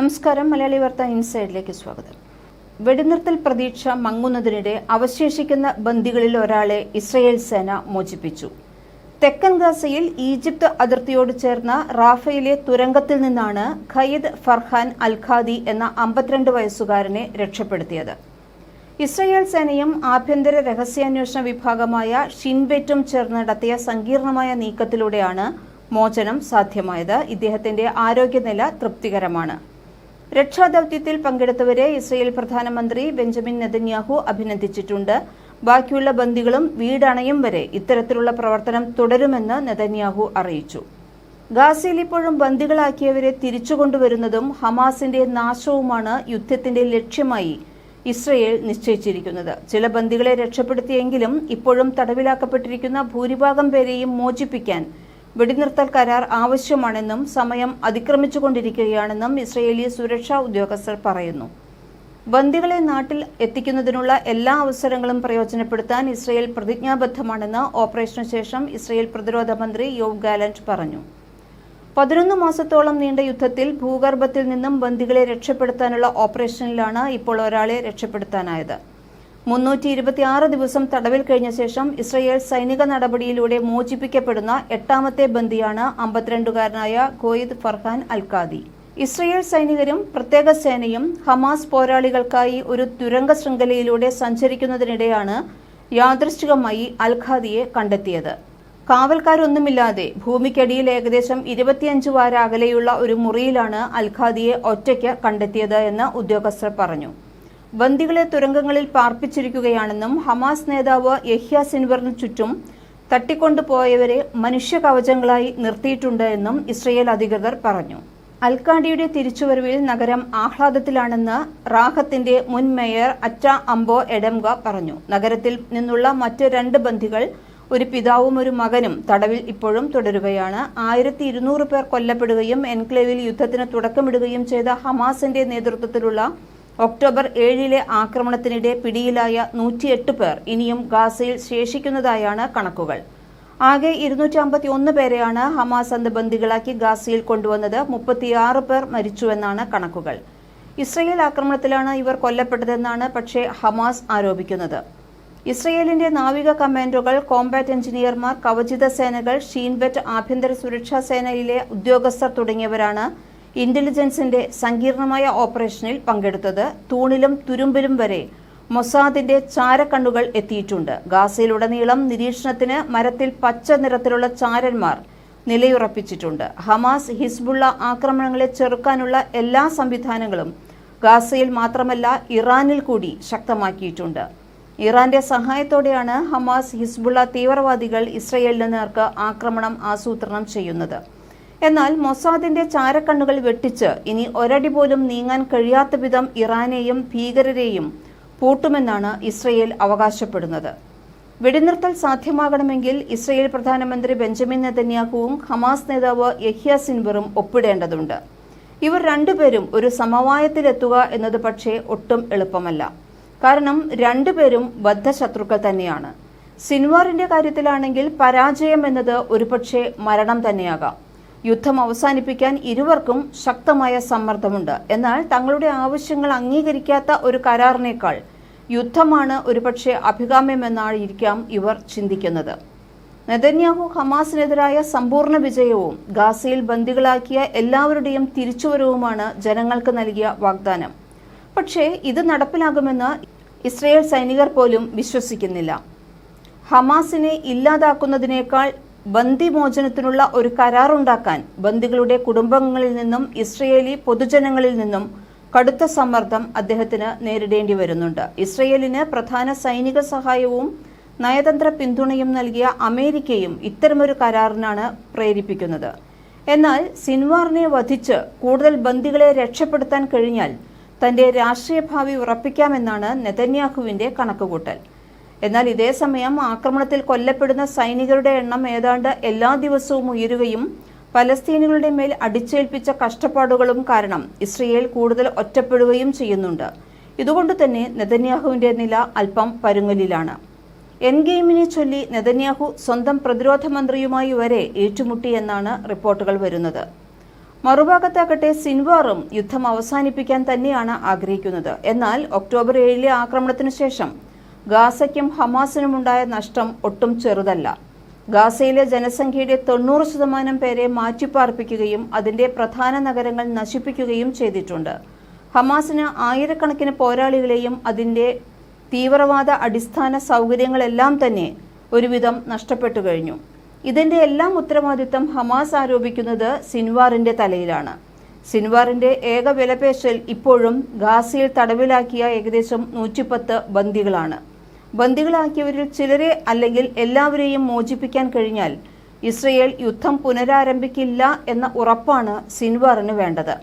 നമസ്കാരം. മലയാളി വാർത്ത ഇൻസൈഡിലേക്ക് സ്വാഗതം. വെടിനിർത്തൽ പ്രതീക്ഷ മങ്ങുന്നതിനിടെ അവശേഷിക്കുന്ന ബന്ദികളിൽ ഒരാളെ ഇസ്രയേൽ സേന മോചിപ്പിച്ചു. തെക്കൻ ഗാസയിൽ ഈജിപ്ത് അതിർത്തിയോട് ചേർന്ന റാഫയിലെ തുരങ്കത്തിൽ നിന്നാണ് ഖയ്യദ് ഫർഹാൻ അൽഖാദി എന്ന അമ്പത്തിരണ്ട് വയസ്സുകാരനെ രക്ഷപ്പെടുത്തിയത്. ഇസ്രയേൽ സേനയും ആഭ്യന്തര രഹസ്യാന്വേഷണ വിഭാഗമായ ഷിൻബെറ്റും ചേർന്ന് നടത്തിയ സങ്കീർണമായ നീക്കത്തിലൂടെയാണ് മോചനം സാധ്യമായത്. ഇദ്ദേഹത്തിന്റെ ആരോഗ്യനില തൃപ്തികരമാണ്. രക്ഷാദൌത്യത്തിൽ പങ്കെടുത്തവരെ ഇസ്രയേൽ പ്രധാനമന്ത്രി ബെഞ്ചമിൻ നെതന്യാഹു അഭിനന്ദിച്ചിട്ടുണ്ട്. ബാക്കിയുള്ള ബന്ദികളും വീടണയും വരെ ഇത്തരത്തിലുള്ള പ്രവർത്തനം തുടരുമെന്ന് നെതന്യാഹു അറിയിച്ചു. ഗാസയിൽ ഇപ്പോഴും ബന്ദികളാക്കിയവരെ തിരിച്ചുകൊണ്ടുവരുന്നതും ഹമാസിന്റെ നാശവുമാണ് യുദ്ധത്തിന്റെ ലക്ഷ്യമായി ഇസ്രയേൽ നിശ്ചയിച്ചിരിക്കുന്നത്. ചില ബന്ദികളെ രക്ഷപ്പെടുത്തിയെങ്കിലും ഇപ്പോഴും തടവിലാക്കപ്പെട്ടിരിക്കുന്ന ഭൂരിഭാഗം പേരെയും മോചിപ്പിക്കാൻ വെടിനിർത്തൽ കരാർ ആവശ്യമാണെന്നും സമയം അതിക്രമിച്ചുകൊണ്ടിരിക്കുകയാണെന്നും ഇസ്രയേലി സുരക്ഷാ ഉദ്യോഗസ്ഥർ പറയുന്നു. ബന്ദികളെ നാട്ടിൽ എത്തിക്കുന്നതിനുള്ള എല്ലാ അവസരങ്ങളും പ്രയോജനപ്പെടുത്താൻ ഇസ്രയേൽ പ്രതിജ്ഞാബദ്ധമാണെന്ന് ഓപ്പറേഷനു ശേഷം ഇസ്രയേൽ പ്രതിരോധ മന്ത്രി യോവ് ഗാലന്റ് പറഞ്ഞു. പതിനൊന്ന് മാസത്തോളം നീണ്ട യുദ്ധത്തിൽ ഭൂഗർഭത്തിൽ നിന്നും ബന്ദികളെ രക്ഷപ്പെടുത്താനുള്ള ഓപ്പറേഷനിലാണ് ഇപ്പോൾ ഒരാളെ രക്ഷപ്പെടുത്താനായത്. മുന്നൂറ്റി ഇരുപത്തിയാറ് ദിവസം തടവിൽ കഴിഞ്ഞ ശേഷം ഇസ്രയേൽ സൈനിക നടപടിയിലൂടെ മോചിപ്പിക്കപ്പെടുന്ന എട്ടാമത്തെ ബന്ദിയാണ് അമ്പത്തിരണ്ടുകാരനായ ഖോയിദ് ഫർഹാൻ അൽക്കാദി ഇസ്രയേൽ സൈനികരും പ്രത്യേക സേനയും ഹമാസ് പോരാളികൾക്കായി ഒരു തുരങ്ക ശൃംഖലയിലൂടെ സഞ്ചരിക്കുന്നതിനിടെയാണ് യാദൃശ്ചികമായി അൽഖാദിയെ കണ്ടെത്തിയത്. കാവൽക്കാരൊന്നുമില്ലാതെ ഭൂമിക്കടിയിൽ ഏകദേശം ഇരുപത്തിയഞ്ച് വാര അകലെയുള്ള ഒരു മുറിയിലാണ് അൽഖാദിയെ ഒറ്റയ്ക്ക് കണ്ടെത്തിയത് എന്ന് ഉദ്യോഗസ്ഥർ പറഞ്ഞു. ബന്ദികളെ തുരങ്കങ്ങളിൽ പാർപ്പിച്ചിരിക്കുകയാണെന്നും ഹമാസ് നേതാവ് യഹ്യ സിൻവറിന് ചുറ്റും തട്ടിക്കൊണ്ടുപോയവരെ മനുഷ്യ കവചങ്ങളായി നിർത്തിയിട്ടുണ്ട് എന്നും ഇസ്രയേൽ അധികൃതർ പറഞ്ഞു. അൽക്കാഡിയുടെ തിരിച്ചുവരവിൽ നഗരം ആഹ്ലാദത്തിലാണെന്ന് റാഹത്തിന്റെ മുൻ മേയർ അറ്റ അംബോ എഡംഗ പറഞ്ഞു. നഗരത്തിൽ നിന്നുള്ള മറ്റ് രണ്ട് ബന്ധികൾ ഒരു പിതാവും ഒരു മകനും തടവിൽ ഇപ്പോഴും തുടരുകയാണ്. ആയിരത്തി ഇരുന്നൂറ് പേർ കൊല്ലപ്പെടുകയും എൻക്ലേവിൽ യുദ്ധത്തിന് തുടക്കമിടുകയും ചെയ്ത ഹമാസിന്റെ നേതൃത്വത്തിലുള്ള ഒക്ടോബർ ഏഴിലെ ആക്രമണത്തിനിടെ പിടിയിലായ നൂറ്റിയെട്ട് പേർ ഇനിയും ഗാസയിൽ ശേഷിക്കുന്നതായാണ് കണക്കുകൾ. ആകെ ഇരുന്നൂറ്റി അമ്പത്തി ഒന്ന് പേരെയാണ് ഹമാസ് അന്ത് ബന്ദികളാക്കി ഗാസയിൽ കൊണ്ടുവന്നത്. മുപ്പത്തിയാറ് പേർ മരിച്ചുവെന്നാണ് കണക്കുകൾ. ഇസ്രയേൽ ആക്രമണത്തിലാണ് ഇവർ കൊല്ലപ്പെട്ടതെന്നാണ് പക്ഷേ ഹമാസ് ആരോപിക്കുന്നത്. ഇസ്രയേലിന്റെ നാവിക കമാൻഡോകൾ കോംബാറ്റ് എഞ്ചിനീയർമാർ കവചിത സേനകൾ ഷീൻബെറ്റ് ആഭ്യന്തര സുരക്ഷാ സേനയിലെ ഉദ്യോഗസ്ഥർ തുടങ്ങിയവരാണ് ഇന്റലിജൻസിന്റെ സങ്കീർണമായ ഓപ്പറേഷനിൽ പങ്കെടുത്തത് തൂണിലും തുരുമ്പിലും വരെ മൊസാദിന്റെ ചാരക്കണ്ണുകൾ എത്തിയിട്ടുണ്ട്. ഗാസയിലുടനീളം നിരീക്ഷണത്തിന് മരത്തിൽ പച്ച നിറത്തിലുള്ള ചാരന്മാർ നിലയുറപ്പിച്ചിട്ടുണ്ട്. ഹമാസ് ഹിസ്ബുള്ള ആക്രമണങ്ങളെ ചെറുക്കാനുള്ള എല്ലാ സംവിധാനങ്ങളും ഗാസയിൽ മാത്രമല്ല ഇറാനിൽ കൂടി ശക്തമാക്കിയിട്ടുണ്ട്. ഇറാന്റെ സഹായത്തോടെയാണ് ഹമാസ് ഹിസ്ബുള്ള തീവ്രവാദികൾ ഇസ്രയേലിന് നേർക്ക് ആക്രമണം ആസൂത്രണം ചെയ്യുന്നത്. എന്നാൽ മൊസാദിന്റെ ചാരക്കണ്ണുകൾ വെട്ടിച്ച് ഇനി ഒരടി പോലും നീങ്ങാൻ കഴിയാത്ത വിധം ഇറാനെയും ഭീകരരെയും പൂട്ടുമെന്നാണ് ഇസ്രയേൽ അവകാശപ്പെടുന്നത്. വെടിനിർത്തൽ സാധ്യമാകണമെങ്കിൽ ഇസ്രയേൽ പ്രധാനമന്ത്രി ബെഞ്ചമിൻ നെതന്യാഹുവും ഹമാസ് നേതാവ് യഹ്യ സിൻവറും ഒപ്പിടേണ്ടതുണ്ട്. ഇവർ രണ്ടുപേരും ഒരു സമവായത്തിലെത്തുക എന്നത് പക്ഷേ ഒട്ടും എളുപ്പമല്ല. കാരണം രണ്ടുപേരും ബദ്ധശത്രുക്കൾ തന്നെയാണ്. സിൻവാറിന്റെ കാര്യത്തിലാണെങ്കിൽ പരാജയം എന്നത് ഒരുപക്ഷെ മരണം തന്നെയാകാം. യുദ്ധം അവസാനിപ്പിക്കാൻ ഇരുവർക്കും ശക്തമായ സമ്മർദ്ദമുണ്ട്. എന്നാൽ തങ്ങളുടെ ആവശ്യങ്ങൾ അംഗീകരിക്കാത്ത ഒരു കരാറിനേക്കാൾ യുദ്ധമാണ് ഒരുപക്ഷെ അഭികാമ്യമെന്നായിരിക്കാം ഇവർ ചിന്തിക്കുന്നത്. നെതന്യാഹു ഹമാസിനെതിരായ സമ്പൂർണ വിജയവും ഗാസയിൽ ബന്ദികളാക്കിയ എല്ലാവരുടെയും തിരിച്ചുവരവുമാണ് ജനങ്ങൾക്ക് നൽകിയ വാഗ്ദാനം. പക്ഷേ ഇത് നടപ്പിലാകുമെന്ന് ഇസ്രയേൽ സൈനികർ പോലും വിശ്വസിക്കുന്നില്ല. ഹമാസിനെ ഇല്ലാതാക്കുന്നതിനേക്കാൾ ബന്ദിമോചനത്തിനുള്ള ഒരു കരാറുണ്ടാക്കാൻ ബന്ദികളുടെ കുടുംബങ്ങളിൽ നിന്നും ഇസ്രയേലി പൊതുജനങ്ങളിൽ നിന്നും കടുത്ത സമ്മർദ്ദം അദ്ദേഹത്തിന് നേരിടേണ്ടി വരുന്നുണ്ട്. ഇസ്രയേലിന് പ്രധാന സൈനിക സഹായവും നയതന്ത്ര പിന്തുണയും നൽകിയ അമേരിക്കയും ഇത്തരമൊരു കരാറിനാണ് പ്രേരിപ്പിക്കുന്നത്. എന്നാൽ സിൻവാറിനെ വധിച്ച് കൂടുതൽ ബന്ദികളെ രക്ഷപ്പെടുത്താൻ കഴിഞ്ഞാൽ തന്റെ രാഷ്ട്രീയ ഭാവി ഉറപ്പിക്കാമെന്നാണ് നെതന്യാഹുവിന്റെ കണക്കുകൂട്ടൽ. എന്നാൽ ഇതേ സമയം ആക്രമണത്തിൽ കൊല്ലപ്പെടുന്ന സൈനികരുടെ എണ്ണം ഏതാണ്ട് എല്ലാ ദിവസവും ഉയരുകയും പലസ്തീനുകളുടെ മേൽ അടിച്ചേൽപ്പിച്ച കഷ്ടപ്പാടുകളും കാരണം ഇസ്രയേൽ കൂടുതൽ ഒറ്റപ്പെടുകയും ചെയ്യുന്നുണ്ട്. ഇതുകൊണ്ട് തന്നെ നെതന്യാഹുവിന്റെ നില അല്പം പരുങ്ങലിലാണ്. എൻ ഗെയിമിനെ ചൊല്ലി നെതന്യാഹു സ്വന്തം പ്രതിരോധ മന്ത്രിയുമായി വരെ ഏറ്റുമുട്ടി എന്നാണ് റിപ്പോർട്ടുകൾ വരുന്നത്. മറുഭാഗത്താകട്ടെ സിൻവാറും യുദ്ധം അവസാനിപ്പിക്കാൻ തന്നെയാണ് ആഗ്രഹിക്കുന്നത്. എന്നാൽ ഒക്ടോബർ ഏഴിലെ ആക്രമണത്തിനു ശേഷം ഗാസയ്ക്കും ഹമാസിനുമുണ്ടായ നഷ്ടം ഒട്ടും ചെറുതല്ല. ഗാസയിലെ ജനസംഖ്യയുടെ തൊണ്ണൂറ് ശതമാനം പേരെ മാറ്റിപ്പാർപ്പിക്കുകയും അതിന്റെ പ്രധാന നഗരങ്ങൾ നശിപ്പിക്കുകയും ചെയ്തിട്ടുണ്ട്. ഹമാസിന് ആയിരക്കണക്കിന് പോരാളികളെയും അതിന്റെ തീവ്രവാദ അടിസ്ഥാന സൗകര്യങ്ങളെല്ലാം തന്നെ ഒരുവിധം നഷ്ടപ്പെട്ടു കഴിഞ്ഞു. ഇതിന്റെ എല്ലാം ഉത്തരവാദിത്തം ഹമാസ് ആരോപിക്കുന്നത് സിൻവാറിന്റെ തലയിലാണ്. സിൻവാറിന്റെ ഏക വിലപേശൽ ഇപ്പോഴും ഗാസയിൽ തടവിലാക്കിയ ഏകദേശം നൂറ്റിപ്പത്ത് ബന്ദികളാണ്. ബന്ദികളാക്കിയവരിൽ ചിലരെ അല്ലെങ്കിൽ എല്ലാവരെയും മോചിപ്പിക്കാൻ കഴിഞ്ഞാൽ ഇസ്രയേൽ യുദ്ധം പുനരാരംഭിക്കില്ല എന്ന ഉറപ്പാണ് സിൻവാറിന് വേണ്ടത്.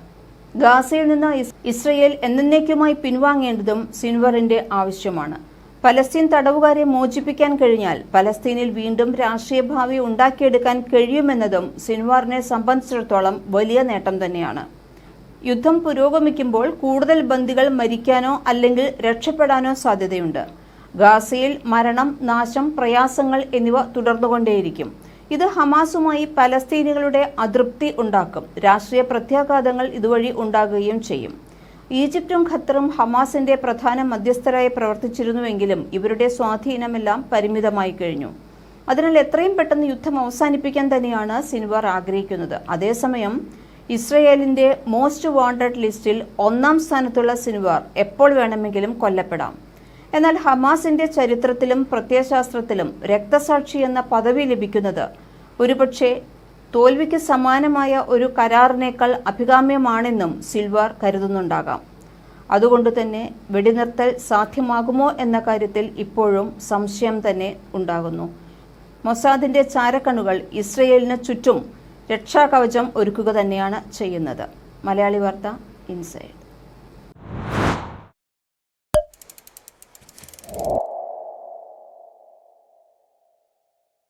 ഗാസയിൽ നിന്ന് ഇസ് ഇസ്രയേൽ എന്നേക്കുമായി പിൻവാങ്ങേണ്ടതും സിൻവറിന്റെ ആവശ്യമാണ്. പലസ്തീൻ തടവുകാരെ മോചിപ്പിക്കാൻ കഴിഞ്ഞാൽ പലസ്തീനിൽ വീണ്ടും രാഷ്ട്രീയ ഭാവി ഉണ്ടാക്കിയെടുക്കാൻ കഴിയുമെന്നതും സിൻവാറിനെ സംബന്ധിച്ചിടത്തോളം വലിയ നേട്ടം തന്നെയാണ്. യുദ്ധം പുരോഗമിക്കുമ്പോൾ കൂടുതൽ ബന്ദികൾ മരിക്കാനോ അല്ലെങ്കിൽ രക്ഷപ്പെടാനോ സാധ്യതയുണ്ട്. ഗാസയിൽ മരണം നാശം പ്രയാസങ്ങൾ എന്നിവ തുടർന്നുകൊണ്ടേയിരിക്കും. ഇത് ഹമാസുമായി പലസ്തീനികളുടെ അതൃപ്തി ഉണ്ടാക്കും. രാഷ്ട്രീയ പ്രത്യാഘാതങ്ങൾ ഇതുവഴി ഉണ്ടാകുകയും ചെയ്യും. ഈജിപ്തും ഖത്തറും ഹമാസിന്റെ പ്രധാന മധ്യസ്ഥരായി പ്രവർത്തിച്ചിരുന്നുവെങ്കിലും ഇവരുടെ സ്വാധീനമെല്ലാം പരിമിതമായി കഴിഞ്ഞു. അതിനാൽ എത്രയും പെട്ടെന്ന് യുദ്ധം അവസാനിപ്പിക്കാൻ തന്നെയാണ് സിൻവാർ ആഗ്രഹിക്കുന്നത്. അതേസമയം ഇസ്രയേലിന്റെ മോസ്റ്റ് വാണ്ടഡ് ലിസ്റ്റിൽ ഒന്നാം സ്ഥാനത്തുള്ള സിൻവാർ എപ്പോൾ വേണമെങ്കിലും കൊല്ലപ്പെടാം. എന്നാൽ ഹമാസിന്റെ ചരിത്രത്തിലും പ്രത്യയശാസ്ത്രത്തിലും രക്തസാക്ഷി എന്ന പദവി ലഭിക്കുന്നത് ഒരുപക്ഷെ തോൽവിക്ക് സമാനമായ ഒരു കരാറിനേക്കാൾ അഭികാമ്യമാണെന്നും സിൽവർ കരുതുന്നുണ്ടാകാം. അതുകൊണ്ട് തന്നെ വെടിനിർത്തൽ സാധ്യമാകുമോ എന്ന കാര്യത്തിൽ ഇപ്പോഴും സംശയം തന്നെ ഉണ്ടാകുന്നു. മൊസാദിന്റെ ചാരക്കണ്ണുകൾ ഇസ്രയേലിന് ചുറ്റും രക്ഷാകവചം ഒരുക്കുക തന്നെയാണ് ചെയ്യുന്നത്. മലയാളി വാർത്ത ഇൻസൈഡ്.